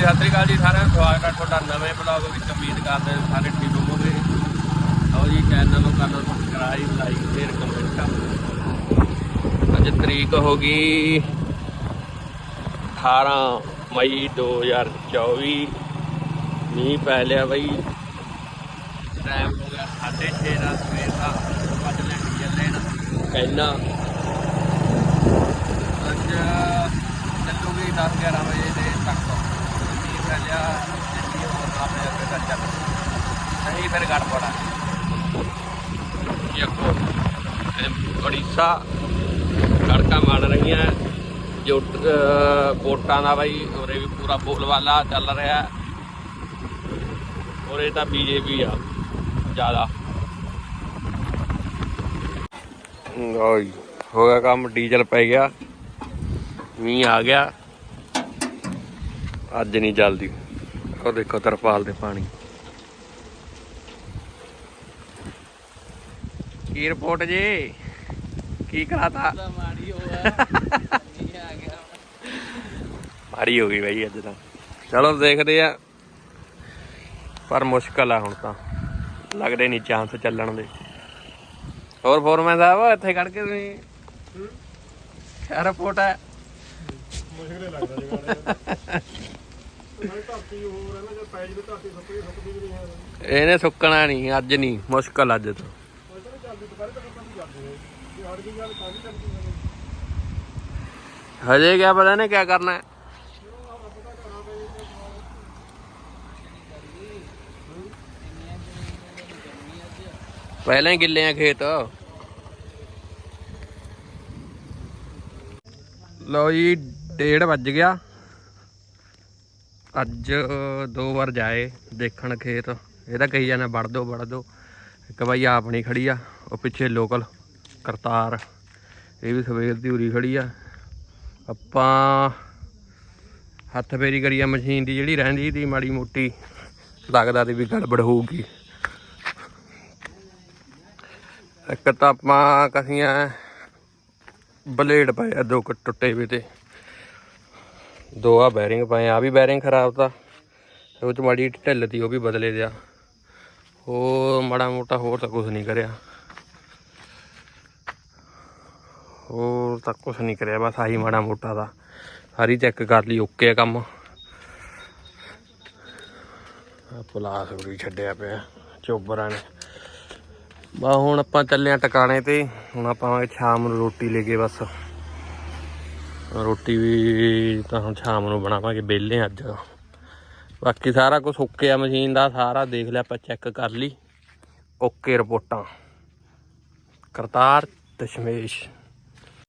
ਸਤਿ ਸ੍ਰੀ ਅਕਾਲ ਜੀ ਸਾਰਿਆਂ ਨੂੰ। ਸਵਾਗਤ ਹੈ ਤੁਹਾਡਾ ਨਵੇਂ ਬਲੌਗ ਵਿੱਚ। ਉਮੀਦ ਕਰਦੇ ਹਾਂ ਸਾਰੇ ਠੀਕ ਹੋਵੋਗੇ। ਆਓ ਜੀ ਚੈਨਲ ਨੂੰ ਕਰਨਾ ਸਬਸਕ੍ਰਾਈਬ ਲਾਈਕ ਸ਼ੇਅਰ ਕਮੈਂਟ ਕਰ ਅੱਜ ਤਰੀਕ ਹੋ ਗਈ 18 ਮਈ 2024 ਮੀਂਹ ਪੈ ਲਿਆ ਬਈ। ਟਾਈਮ ਹੋ ਗਿਆ 6:30 ਦਾ, ਸਵੇਰ ਦਾ। ਵੱਜ ਲੈ ਚੱਲੇ ਨਾ ਕਹਿਣਾ ਅੱਜ ਚੱਲੂਗੀ 10 11 ਵਜੇ ਦੇ ਤੱਕ ਮੀਂਹ ਪੈ ਲਿਆ ਜਿੰਨੀ ਹੋਰ ਨਾ ਪੈ ਜਾਵੇ ਤਾਂ ਚੱਲ ਨਹੀਂ ਫਿਰ ਗੜ ਪੜਾ ਯਕੋ ਬੜੀਸਾ ਕੜਕਾ ਮਾਰ ਰਹੀਆਂ। ਜੋ ਵੋਟਾਂ ਦਾ ਬਾਈ, ਉਰੇ ਵੀ ਪੂਰਾ ਬੋਲਵਾਲਾ ਚੱਲ ਰਿਹਾ। ਉਰੇ ਤਾਂ ਬੀਜੇਪੀ ਆ, ਜ਼ਿਆਦਾ। ਲਓ ਹੋ ਗਿਆ ਕੰਮ, ਡੀਜ਼ਲ ਪੈ ਗਿਆ। ਮੀਂਹ ਆ ਗਿਆ। ਅੱਜ ਨਹੀਂ ਚੱਲਦੀ ਉਹ ਦੇਖੋ ਤਰਪਾਲ ਤੇ ਪਾਣੀ। ਕੀ ਰਿਪੋਰਟ ਜੀ। ਕੀ ਕਰਾਤਾ? ਮਾੜੀ ਹੋਆ ਨਹੀਂ ਆ ਗਿਆ। ਮਾੜੀ ਹੋ ਗਈ ਬਾਈ ਅੱਜ ਤਾਂ। ਚਲੋ ਦੇਖਦੇ ਆ। ਪਰ ਮੁਸ਼ਕਲ ਆ ਹੁਣ ਤਾਂ। ਲੱਗਦੇ ਨਹੀਂ ਚਾਂਸ ਚੱਲਣ ਦੇ। ਹੋਰ ਫੋਰਮੈਨ ਸਾਹਿਬ ਇੱਥੇ ਖੜ ਕੇ ਤੁਸੀਂ? ਕਿਆ ਰਿਪੋਰਟ ਹੈ ਮੁਸ਼ਕਿਲ ਲੱਗਦਾ ਜਗਾੜੇ ਇਹਨੇ ਸੁੱਕਣਾ ਨਹੀਂ ਅੱਜ ਨਹੀਂ। ਮੁਸ਼ਕਲ ਅੱਜ ਤਾਂ ਚੱਲਦੀ ਦੁਪਹਿਰੇ ਤੱਕ ਤਾਂ ਚੱਲਦੀ ਹੈ ਜੇ ਹਟ ਗਈ ਗੱਲ ਤਾਂ ਵੀ ਚੱਲਦੀ ਹੈ ਹਜੇ ਕਿਆ ਪਤਾ ਨੇ ਕਿਆ ਕਰਨਾ ਹੈ। ਪਹਿਲਾਂ ਹੀ ਗਿੱਲੇ ਆ ਖੇਤ। ਲਓ ਜੀ, ਡੇਢ ਵੱਜ ਗਿਆ। ਅੱਜ ਦੋ ਵਾਰ ਜਾਏ ਦੇਖਣ ਖੇਤ। ਇਹ ਤਾਂ ਕਹੀ ਜਾਣਾ, ਵੜ ਦੋ ਵੜ ਦੋ। ਇੱਕ ਬਾਈ ਨਹੀਂ ਖੜੀ ਆ, ਉਹ ਪਿੱਛੇ ਲੋਕਲ ਕਰਤਾਰ। ਇਹ ਵੀ ਸਵੇਰ ਦੀ ਉਰੀ ਖੜੀ ਆ। ਆਪਾਂ ਹੱਥ ਫੇਰੀ ਕਰੀ ਮਸ਼ੀਨ ਦੀ ਜਿਹੜੀ ਰਹਿੰਦੀ ਸੀ, ਮਾੜੀ ਮੋਟੀ। ਲੱਗਦਾ ਤੇ ਵੀ ਗੜਬੜ ਹੋਊਗੀ। ਇੱਕ ਤਾਂ ਆਪਾਂ ਕਸੀਆਂ ਬਲੇਡ ਪਏ ਆ, ਦੋ ਟੁੱਟੇ ਵੀ ਤੇ। ਦੋ ਆ ਬੈਰਿੰਗ ਪਏ ਆ ਆਹ ਵੀ ਬੈਰਿੰਗ ਖਰਾਬ ਤਾਂ। ਉਹ ਚ ਮਾੜੀ ਢਿੱਲ ਤੀ, ਉਹ ਵੀ ਬਦਲੇ ਦਿਆ ਉਹ ਮਾੜਾ ਮੋਟਾ ਹੋਰ ਤਾਂ ਕੁਝ ਨਹੀਂ ਕਰਿਆ। ਹੋਰ ਤਾਂ ਕੁਝ ਨਹੀਂ ਕਰਿਆ, ਬਸ ਆਹੀ ਮਾੜਾ ਮੋਟਾ ਦਾ। ਸਾਰੀ ਚੈੱਕ ਕਰ ਲਈ ਓਕੇ ਆ ਕੰਮ। ਪੁਲਾਸ ਪਲਾਸ ਵੀ ਛੱਡਿਆ ਪਿਆ, ਚੋਬਰਾਂ ਨੇ। ਬਾ ਹੁਣ ਆਪਾਂ ਚੱਲੇ ਆ ਟਿਕਾਣੇ ਤੇ, ਹੁਣ ਆਪਾਂ ਸ਼ਾਮ ਨੂੰ ਰੋਟੀ ਲੈ ਕੇ ਬਸ। ਰੋਟੀ ਵੀ ਤਾਂ ਹੁਣ ਸ਼ਾਮ ਨੂੰ ਬਣਾਵਾਂਗੇ, ਵਿਹਲੇ ਅੱਜ। ਬਾਕੀ ਸਾਰਾ ਕੁਝ ਓਕੇ ਆ, ਮਸ਼ੀਨ ਦਾ ਸਾਰਾ ਦੇਖ ਲਿਆ, ਆਪਾਂ ਚੈੱਕ ਕਰ ਲਈ। ਓਕੇ ਰਿਪੋਰਟਾਂ। ਕਰਤਾਰ ਦਸ਼ਮੇਸ਼।